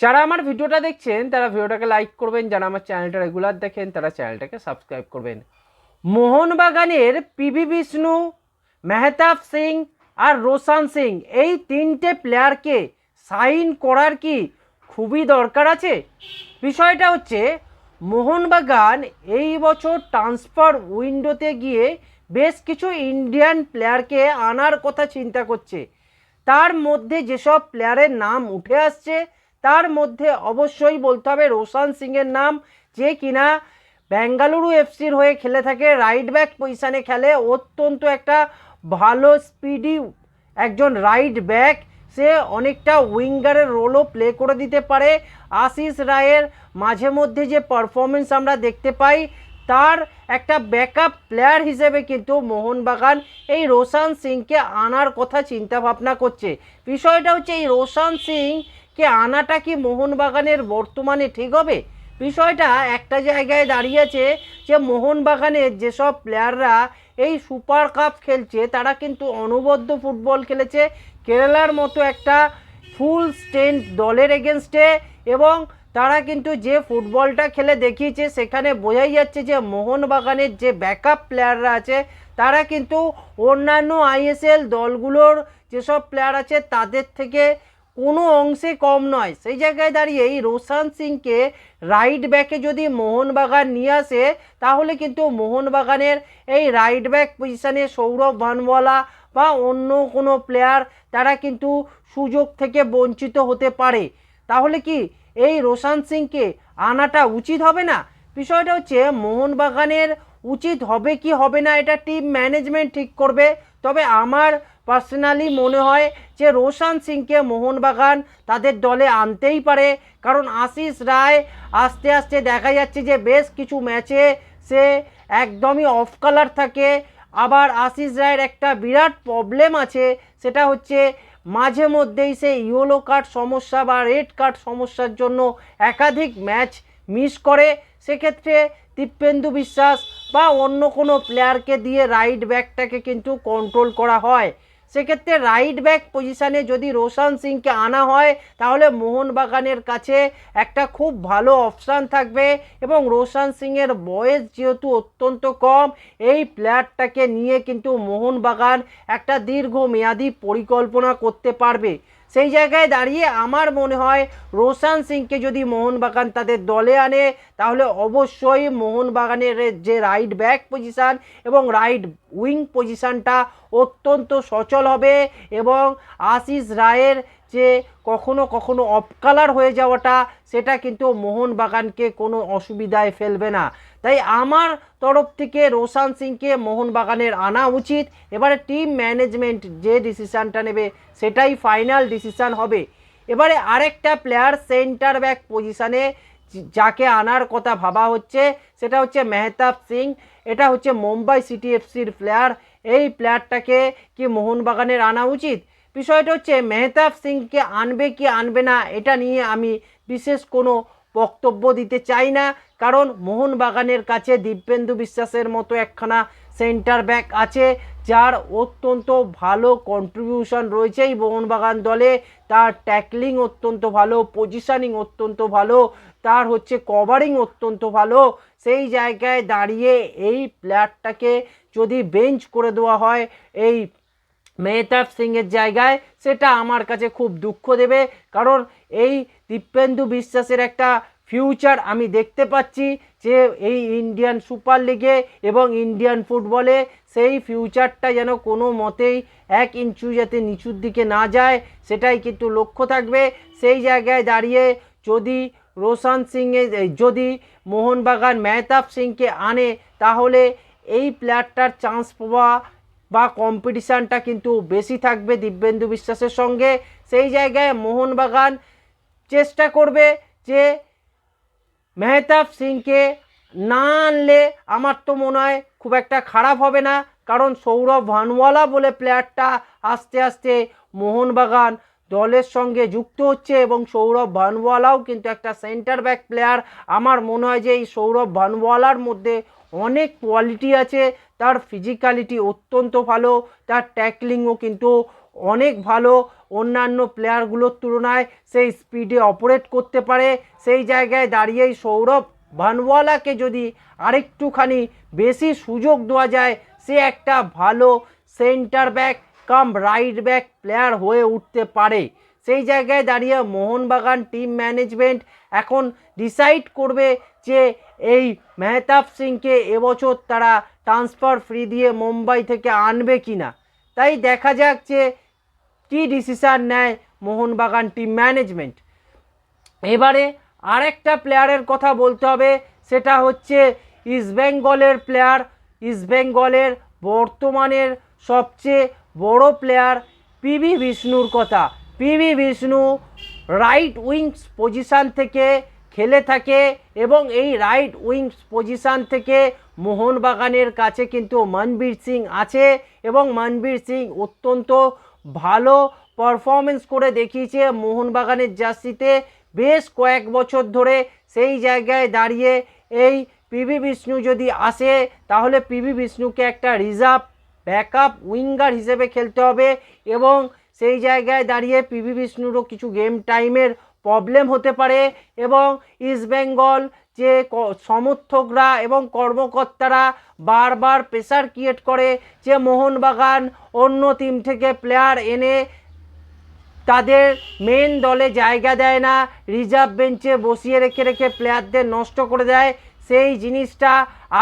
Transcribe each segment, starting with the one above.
যারা আমার ভিডিওটা দেখছেন, তারা ভিডিওটাকে লাইক করবেন, যারা আমার চ্যানেলটা রেগুলার দেখেন, তারা চ্যানেলটাকে সাবস্ক্রাইব করবেন। মোহনবাগানের পিভি বিষ্ণু, মেহতাব সিং আর রোশান সিং, এই তিনটে প্লেয়ারকে সাইন করার কি খুবই দরকার আছে? বিষয়টা হচ্ছে, মোহনবাগান এই বছর ট্রান্সফার উইন্ডোতে গিয়ে বেশ কিছু ইন্ডিয়ান প্লেয়ারকে আনার কথা চিন্তা করছে। তার মধ্যে যেসব প্লেয়ারের নাম উঠে আসছে তার মধ্যে অবশ্যই বলতে হবে রোশান সিংয়ের নাম, যে কিনা বেঙ্গালুরু এফসির হয়ে খেলে থাকে রাইট ব্যাক পজিশানে খেলে, অত্যন্ত একটা ভালো স্পিডি একজন রাইট ব্যাক সে অনেকটা উইঙ্গারের রোলও প্লে করে দিতে পারে। আশিস রায়ের মাঝে মধ্যে যে পারফরমেন্স আমরা দেখতে পাই, তার একটা ব্যাকআপ প্লেয়ার হিসেবে কিন্তু মোহনবাগান এই রোশান সিংকে আনার কথা চিন্তা ভাবনা করছে। বিষয়টা হচ্ছে এই রোশান সিংকে আনাটা কি মোহনবাগানের বর্তমানে ঠিক হবে? বিষয়টা একটা জায়গায় দাঁড়িয়েছে যে মোহনবাগানের যেসব প্লেয়াররা এই সুপার কাপ খেলছে, তারা কিন্তু অনবদ্য ফুটবল খেলেছে। কেরালার মতো একটা ফুল স্ট্রেন্থ দলের এগেনস্টে এবং তারা কিন্তু যে ফুটবলটা খেলে দেখিয়েছে, সেখানে বোঝাই যাচ্ছে যে মোহনবাগানের যে ব্যাকআপ প্লেয়াররা আছে, তারা কিন্তু অন্যান্য আইএসএল দলগুলোর যেসব প্লেয়ার আছে, তাদের থেকে কোনো অংশে কম নয়। সেই জায়গায় দাঁড়িয়ে এই রোশান সিংকে রাইট ব্যাকে যদি মোহনবাগান নিয়ে আসে, তাহলে কিন্তু মোহনবাগানের এই রাইট ব্যাক পজিশানে সৌরভ ভানওয়ালা বা অন্য কোনো প্লেয়ার তারা কিন্তু সুযোগ থেকে বঞ্চিত হতে পারে। তাহলে কি এই রোশান সিংকে আনাটা উচিত হবে না? বিষয়টা হচ্ছে মোহনবাগানের উচিত হবে কি হবে না, এটা টিম ম্যানেজমেন্ট ঠিক করবে। তবে আমার পার্সোনালি মনে হয় যে রোশান সিংকে মোহনবাগান তাদের দলে আনতেই পারে। কারণ আশিস রায় আস্তে আস্তে দেখা যাচ্ছে যে বেশ কিছু ম্যাচে সে একদমই অফ কালার থাকে। আবার আশিস রায়ের একটা বিরাট প্রবলেম আছে, সেটা হচ্ছে মাঝে মধ্যেই সে ইয়েলো কার্ড সমস্যা বা রেড কার্ড সমস্যার জন্য একাধিক ম্যাচ মিস করে। সেক্ষেত্রে দীপেন্দু বিশ্বাস বা অন্য কোনো প্লেয়ারকে দিয়ে রাইট ব্যাকটাকে কিন্তু কন্ট্রোল করা হয়। সেক্ষেত্রে রাইট ব্যাক পজিশানে যদি রোশান সিংকে আনা হয়, তাহলে মোহনবাগানের কাছে একটা খুব ভালো অপশান থাকবে এবং রোশান সিংয়ের বয়স যেহেতু অত্যন্ত কম, এই প্লেয়ারটাকে নিয়ে কিন্তু মোহনবাগান একটা দীর্ঘমেয়াদী পরিকল্পনা করতে পারবে। সেই জায়গায় দাঁড়িয়ে আমার মনে হয় রোশান সিংকে যদি মোহনবাগান তাদের দলে আনে, তাহলে অবশ্যই মোহনবাগানের যে রাইট ব্যাক পজিশান এবং রাইট উইং পজিশানটা অত্যন্ত সচল হবে এবং আশিস রায়ের যে কখনো কখনো অফ কালার হয়ে যাওয়াটা, সেটা কিন্তু মোহনবাগানকে কোনো অসুবিধায় ফেলবে না। তাই আমার তরফ থেকে রোশান সিংকে মোহনবাগানের আনা উচিত। এবারে টিম ম্যানেজমেন্ট যে ডিসিশানটা নেবে, সেটাই ফাইনাল ডিসিশান হবে। এবারে আরেকটা প্লেয়ার সেন্টার ব্যাক পজিশানে যাকে আনার কথা ভাবা হচ্ছে, সেটা হচ্ছে মেহতাব সিং। এটা হচ্ছে মুম্বাই সিটি এফসির প্লেয়ার এই প্লেয়ারটাকে কি মোহনবাগানের আনা উচিত? বিষয়টা হচ্ছে মেহতাব সিংকে আনবে কি আনবে না, এটা নিয়ে আমি বিশেষ কোনো বক্তব্য দিতে চাই না। কারণ মোহনবাগানের কাছে দিব্যেন্দু বিশ্বাসের মতো একখানা সেন্টার ব্যাক আছে, যার অত্যন্ত ভালো কন্ট্রিবিউশন রয়েছে এই মোহনবাগান দলে। তার ট্যাকলিং অত্যন্ত ভালো পজিশানিং অত্যন্ত ভালো, তার হচ্ছে কভারিং অত্যন্ত ভালো। সেই জায়গায় দাঁড়িয়ে এই প্লেয়ারটাকে যদি বেঞ্চ করে দেওয়া হয়, এই মেহতাব সিংয়ের জায়গায় সেটা আমার কাছে খুব দুঃখ দেবে। কারণ এই দীপেন্দু বিশ্বাসের একটা ফিউচার আমি দেখতে পাচ্ছি যে এই ইন্ডিয়ান সুপার লিগে এবং ইন্ডিয়ান ফুটবলে সেই ফিউচারটা যেন কোনো মতেই এক ইঞ্চু যাতে নিচুর দিকে না যায়, সেটাই কিন্তু লক্ষ্য থাকবে। সেই জায়গায় দাঁড়িয়ে যদি রোশান সিংয়ে, যদি মোহনবাগান মেহতাব সিংকে আনে, তাহলে এই প্লেয়ারটার চান্স পাওয়া বা কম্পিটিশানটা কিন্তু বেশি থাকবে দিব্যেন্দু বিশ্বাসের সঙ্গে। সেই জায়গায় মোহনবাগান চেষ্টা করবে যে মেহতাব সিংকে না আনলে আমার তো মনে হয় খুব একটা খারাপ হবে না। কারণ সৌরভ ভানওয়ালা বলে প্লেয়ারটা আস্তে আস্তে মোহনবাগান দলের সঙ্গে যুক্ত হচ্ছে এবং সৌরভ ভানওয়ালাও কিন্তু একটা সেন্টার ব্যাক প্লেয়ার আমার মনে হয় যে এই সৌরভ ভানওয়ালার মধ্যে অনেক কোয়ালিটি আছে, তার ফিজিক্যালিটি অত্যন্ত ভালো, তার ট্যাকলিংও কিন্তু অনেক ভালো। অন্যান্য প্লেয়ারগুলোর তুলনায় সেই স্পিডে অপারেট করতে পারে। সেই জায়গায় দাঁড়িয়েই সৌরভ ভানওয়ালাকে যদি আরেকটুখানি বেশি সুযোগ দেওয়া যায়, সে একটা ভালো centre back cum right back player হয়ে উঠতে পারে। সেই জায়গায় দাঁড়িয়ে মোহনবাগান টিম ম্যানেজমেন্ট এখন ডিসাইড করবে যে এই মেহতাব সিংকে এবছর তারা ট্রান্সফার ফ্রি দিয়ে মুম্বাই থেকে আনবে কি না তাই দেখা যাক যে কী ডিসিশান নেয় মোহনবাগান টিম ম্যানেজমেন্ট এবারে আরেকটা প্লেয়ারের কথা বলতে হবে, সেটা হচ্ছে ইস্টবেঙ্গলের প্লেয়ার ইস্টবেঙ্গলের বর্তমানের সবচেয়ে বড় প্লেয়ার পিভি বিষ্ণুর কথা। PV Vishnu right wings position থেকে খেলে থাকে এবং এই রাইট উইংস পজিশান থেকে মোহনবাগানের কাছে কিন্তু মনবীর সিং আছে এবং মনবীর সিং অত্যন্ত ভালো পারফরমেন্স করে দেখিয়েছে মোহনবাগানের জার্সিতে। বেশ কয়েক বছর ধরে সেই জায়গায় দাঁড়িয়ে এই পিভি বিষ্ণু যদি আসে, তাহলে পিভি বিষ্ণুকে একটা রিজার্ভ ব্যাকআপ উইঙ্গার হিসেবে খেলতে হবে এবং সেই জায়গায় দাঁড়িয়ে পিভি বিষ্ণুরও কিছু গেম টাইমের প্রবলেম হতে পারে এবং ইস্টবেঙ্গল যে সমর্থকরা এবং কর্মকর্তারা বারবার প্রেসার ক্রিয়েট করে যে মোহনবাগান অন্য টিম থেকে প্লেয়ার এনে তাদের মেন দলে জায়গা দেয় না রিজার্ভ বেঞ্চে বসিয়ে রেখে রেখে প্লেয়ারদের নষ্ট করে দেয়। সেই জিনিসটা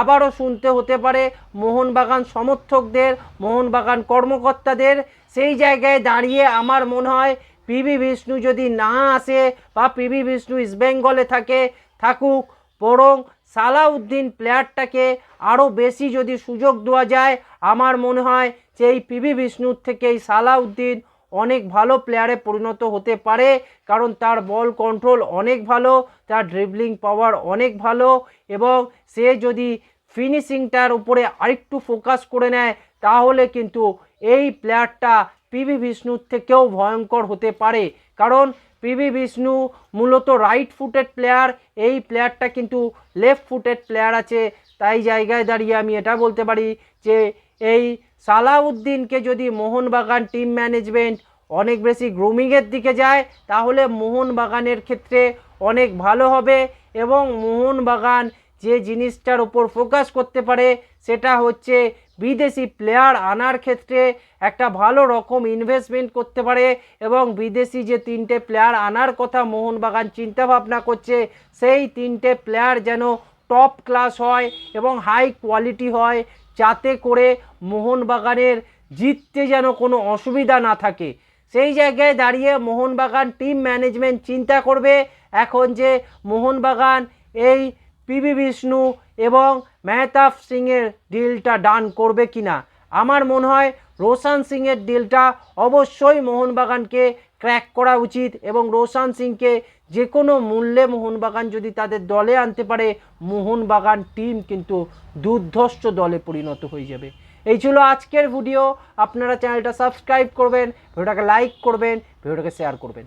আবারও শুনতে হতে পারে মোহনবাগান সমর্থকদের, মোহনবাগান কর্মকর্তাদের। সেই জায়গায় দাঁড়িয়ে আমার মনে হয় পিভি বিষ্ণু যদি না আসে বা পিভি বিষ্ণু ইস্টবেঙ্গলে থাকে, থাকুক, বরং সালাউদ্দিন প্লেয়ারটাকে আরও বেশি যদি সুযোগ দেওয়া যায়, আমার মনে হয় এই পিভি বিষ্ণুর থেকে এই সালাউদ্দিন অনেক ভালো প্লেয়ারে পরিণত হতে পারে, কারণ তার বল কন্ট্রোল অনেক ভালো, তার ড্রিবলিং পাওয়ার অনেক ভালো, এবং সে যদি ফিনিশিংটার উপরে আরেকটু ফোকাস করে নেয়, তাহলে কিন্তু এই প্লেয়ারটা পিভি বিষ্ণুর থেকেও ভয়ঙ্কর হতে পারে। কারণ পিভি বিষ্ণু মূলত রাইট ফুটেড প্লেয়ার এই প্লেয়ারটা কিন্তু লেফট ফুটেড প্লেয়ার আছে। তাই জায়গায় দাঁড়িয়ে আমি এটা বলতে পারি যে এই সালাউদ্দিনকে যদি মোহনবাগান টিম ম্যানেজমেন্ট অনেক বেশি গ্রুমিংয়ের দিকে যায়, তাহলে মোহনবাগানের ক্ষেত্রে অনেক ভালো হবে এবং মোহনবাগান যে জিনিসটার উপর ফোকাস করতে পারে, সেটা হচ্ছে বিদেশি প্লেয়ার আনার ক্ষেত্রে একটা ভালো রকম ইনভেস্টমেন্ট করতে পারে এবং বিদেশি যে তিনটে প্লেয়ার আনার কথা মোহনবাগান চিন্তা ভাবনা করছে, সেই তিনটে প্লেয়ার যেন টপ ক্লাস হয় এবং হাই কোয়ালিটি হয়। যাতে করে মোহনবাগানের জিততে যেন কোনো অসুবিধা না থাকে। সেই জায়গায় দাঁড়িয়ে মোহনবাগান টিম ম্যানেজমেন্ট চিন্তা করবে এখন যে মোহনবাগান এই পিবি বিষ্ণু এবং মেহতাব সিংয়ের ডিলটা ডান করবে কিনা। আমার মনে হয় রোশান সিংয়ের ডিলটা অবশ্যই মোহনবাগানকে ক্র্যাক করা উচিত এবং রোশান সিংকে যে কোনো মূল্যে মোহনবাগান যদি তাদের দলে আনতে পারে, মোহনবাগান টিম কিন্তু দুর্ধর্ষ দলে পরিণত হয়ে যাবে। এই ছিল আজকের ভিডিও। আপনারা চ্যানেলটা সাবস্ক্রাইব করবেন, ভিডিওটাকে লাইক করবেন, ভিডিওটাকে শেয়ার করবেন।